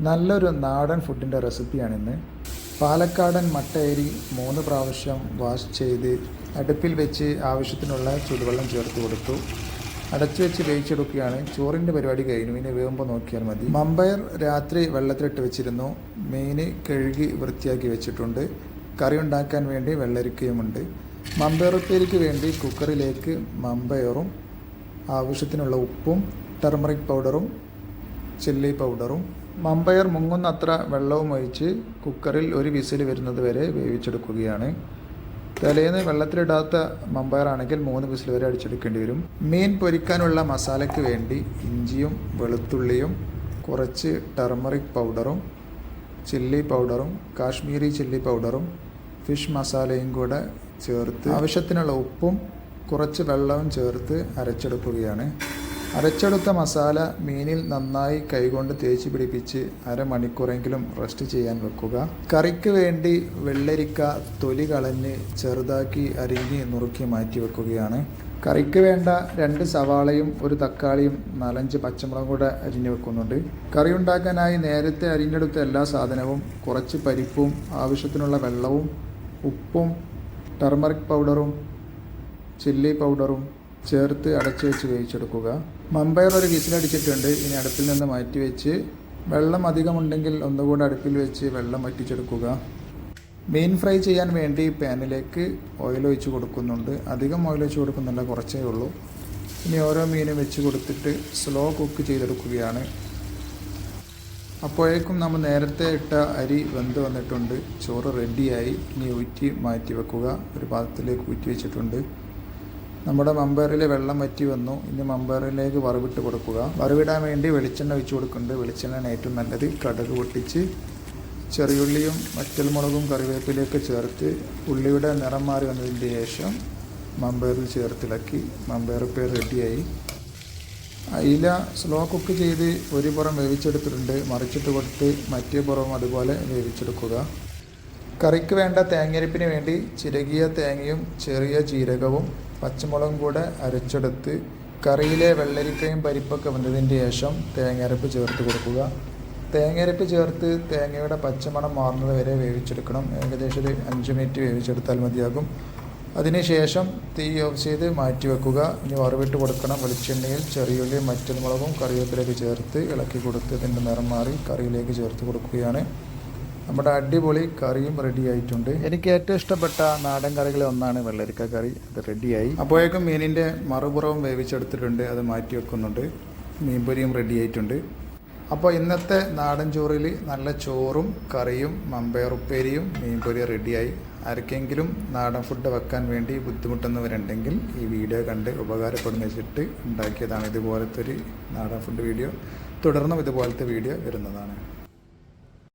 നല്ലൊരു നാടൻ ഫുഡിന്റെ റെസിപ്പിയാണിന്ന്. പാലക്കാടൻ മട്ടയരി മൂന്ന് പ്രാവശ്യം വാഷ് ചെയ്ത് അടുപ്പിൽ വെച്ച് ആവശ്യത്തിനുള്ള ചൂടുവെള്ളം ചേർത്ത് കൊടുത്തു. അടച്ചു വെച്ച് വേവിച്ചെടുക്കുകയാണ്. ചോറിന്റെ പരിപാടി കഴിഞ്ഞു. ഇനി വേകുമ്പോൾ നോക്കിയാൽ മതി. മമ്പയർ രാത്രി വെള്ളത്തിലിട്ട് വെച്ചിരുന്നു. മീൻ കഴുകി വൃത്തിയാക്കി വെച്ചിട്ടുണ്ട്. കറി ഉണ്ടാക്കാൻ വേണ്ടി വെള്ളരിക്കയുമുണ്ട്. മമ്പയർ ഉപ്പേരിക്ക് വേണ്ടി കുക്കറിലേക്ക് മമ്പയറും ആവശ്യത്തിനുള്ള ഉപ്പും ടർമറിക് പൗഡറും ചില്ലി പൗഡറും മമ്പയർ മുങ്ങുന്നത്ര വെള്ളവും ഒഴിച്ച് കുക്കറിൽ ഒരു വിസിൽ വരുന്നത് വരെ വേവിച്ചെടുക്കുകയാണ്. തലേന്ന് വെള്ളത്തിലിടാത്ത മമ്പയർ ആണെങ്കിൽ മൂന്ന് വിസിൽ വരെ അടിച്ചെടുക്കേണ്ടി വരും. മീൻ പൊരിക്കാനുള്ള മസാലയ്ക്ക് വേണ്ടി ഇഞ്ചിയും വെളുത്തുള്ളിയും കുറച്ച് ടർമറിക് പൗഡറും ചില്ലി പൗഡറും കാശ്മീരി ചില്ലി പൗഡറും ഫിഷ് മസാലയും കൂടെ ചേർത്ത് ആവശ്യത്തിനുള്ള ഉപ്പും കുറച്ച് വെള്ളവും ചേർത്ത് അരച്ചെടുക്കുകയാണ്. അരച്ചെടുത്ത മസാല മീനിൽ നന്നായി കൈകൊണ്ട് തേച്ച് പിടിപ്പിച്ച് അരമണിക്കൂറെങ്കിലും റെസ്റ്റ് ചെയ്യാൻ വെക്കുക. കറിക്ക് വേണ്ടി വെള്ളരിക്ക തൊലി കളഞ്ഞ് ചെറുതാക്കി അരിഞ്ഞ് നുറുക്കി മാറ്റി വെക്കുകയാണ്. കറിക്ക് വേണ്ട രണ്ട് സവാളയും ഒരു തക്കാളിയും നാലഞ്ച് പച്ചമുളകും കൂടെ അരിഞ്ഞു വെക്കുന്നുണ്ട്. കറി ഉണ്ടാക്കാനായി നേരത്തെ അരിഞ്ഞെടുത്ത എല്ലാ സാധനവും കുറച്ച് പരിപ്പും ആവശ്യത്തിനുള്ള വെള്ളവും ഉപ്പും ടർമറിക് പൗഡറും ചില്ലി പൗഡറും ചേർത്ത് അടച്ചു വെച്ച് വേവിച്ചെടുക്കുക. മമ്പയർ ഒരു വിസിലടിച്ചിട്ടുണ്ട്. ഇനി അടുപ്പിൽ നിന്ന് മാറ്റി വെച്ച് വെള്ളം അധികമുണ്ടെങ്കിൽ ഒന്നുകൂടെ അടുപ്പിൽ വെച്ച് വെള്ളം വറ്റിച്ചെടുക്കുക. മീൻ ഫ്രൈ ചെയ്യാൻ വേണ്ടി പാനിലേക്ക് ഓയിൽ ഒഴിച്ച് കൊടുക്കുന്നുണ്ട്. അധികം ഓയിൽ ഒഴിച്ച് കൊടുക്കുന്നില്ല കുറച്ചേ ഉള്ളൂ. ഇനി ഓരോ മീനും വെച്ച് കൊടുത്തിട്ട് സ്ലോ കുക്ക് ചെയ്തെടുക്കുകയാണ്. അപ്പോഴേക്കും നമ്മൾ നേരത്തെ ഇട്ട അരി വെന്ത് വന്നിട്ടുണ്ട്. ചോറ് റെഡിയായി ഇനി ഊറ്റി മാറ്റി വെക്കുക. ഒരു പാത്രത്തിലേക്ക് ഊറ്റി വെച്ചിട്ടുണ്ട്. നമ്മുടെ മമ്പയറിൽ വെള്ളം വറ്റി വന്നു. ഇനി മമ്പയറിലേക്ക് വറവിട്ട് കൊടുക്കുക. വറവിടാൻ വേണ്ടി വെളിച്ചെണ്ണ ഒഴിച്ചു കൊടുക്കുന്നുണ്ട്. വെളിച്ചെണ്ണ ഏറ്റവും നല്ലത്. കടുക് പൊട്ടിച്ച് ചെറിയുള്ളിയും വറ്റൽമുളകും കറിവേപ്പിലേക്ക് ചേർത്ത് ഉള്ളിയുടെ നിറം മാറി വന്നതിന് ശേഷം മമ്പയറിൽ ചേർത്തിളക്കി മമ്പയർ റെഡിയായി. അയില സ്ലോ കുക്ക് ചെയ്ത് ഒരു പുറം വേവിച്ചെടുത്തിട്ടുണ്ട്. മറിച്ചിട്ട് കൊടുത്ത് മറ്റേ പുറം അതുപോലെ വേവിച്ചെടുക്കുക. കറിക്ക് വേണ്ട തേങ്ങരിപ്പിന് വേണ്ടി ചിരകിയ തേങ്ങയും ചെറിയ ജീരകവും പച്ചമുളകും കൂടെ അരച്ചെടുത്ത് കറിയിലെ വെള്ളരിക്കയും പരിപ്പൊക്കെ വന്നതിന് ശേഷം തേങ്ങരപ്പ് ചേർത്ത് കൊടുക്കുക. തേങ്ങരപ്പ് ചേർത്ത് തേങ്ങയുടെ പച്ചമണം മാറുന്നത് വരെ വേവിച്ചെടുക്കണം. ഏകദേശം ഒരു അഞ്ച് മിനിറ്റ് വേവിച്ചെടുത്താൽ മതിയാകും. അതിനുശേഷം തീ ഓഫ് ചെയ്ത് മാറ്റി വെക്കുക. ഇനി വറവിട്ട് കൊടുക്കണം വെളിച്ചെണ്ണയിൽ ചെറിയുള്ളി മറ്റൽമുളകും കറിവേപ്പിലേക്ക് ചേർത്ത് ഇളക്കി കൊടുത്ത് ഇതിന്റെ നിറം മാറി കറിയിലേക്ക് ചേർത്ത് കൊടുക്കുകയാണ്. നമ്മുടെ അടിപൊളി കറിയും റെഡി ആയിട്ടുണ്ട്. എനിക്ക് ഏറ്റവും ഇഷ്ടപ്പെട്ട നാടൻ കറികളിൽ ഒന്നാണ് വെള്ളരിക്ക കറി. അത് റെഡിയായി അപ്പോഴേക്കും മീനിന്റെ മറുപുറവും വേവിച്ചെടുത്തിട്ടുണ്ട്. അത് മാറ്റി വെക്കുന്നുണ്ട്. മീൻപൊരിയും റെഡി ആയിട്ടുണ്ട്. അപ്പോൾ ഇന്നത്തെ നാടൻ ചോറിൽ നല്ല ചോറും കറിയും മമ്പയർ ഉപ്പേരിയും മീൻപൊരി റെഡിയായി ആർക്കെങ്കിലും നാടൻ ഫുഡ് വെക്കാൻ വേണ്ടി ബുദ്ധിമുട്ടുന്നവരുണ്ടെങ്കിൽ ഈ വീഡിയോ കണ്ട് ഉപകാരപ്പെടുന്ന വെച്ചിട്ട് ഉണ്ടാക്കിയതാണ് ഇതുപോലത്തെ ഒരു നാടൻ ഫുഡ് വീഡിയോ തുടർന്നും ഇതുപോലത്തെ വീഡിയോ വരുന്നതാണ്.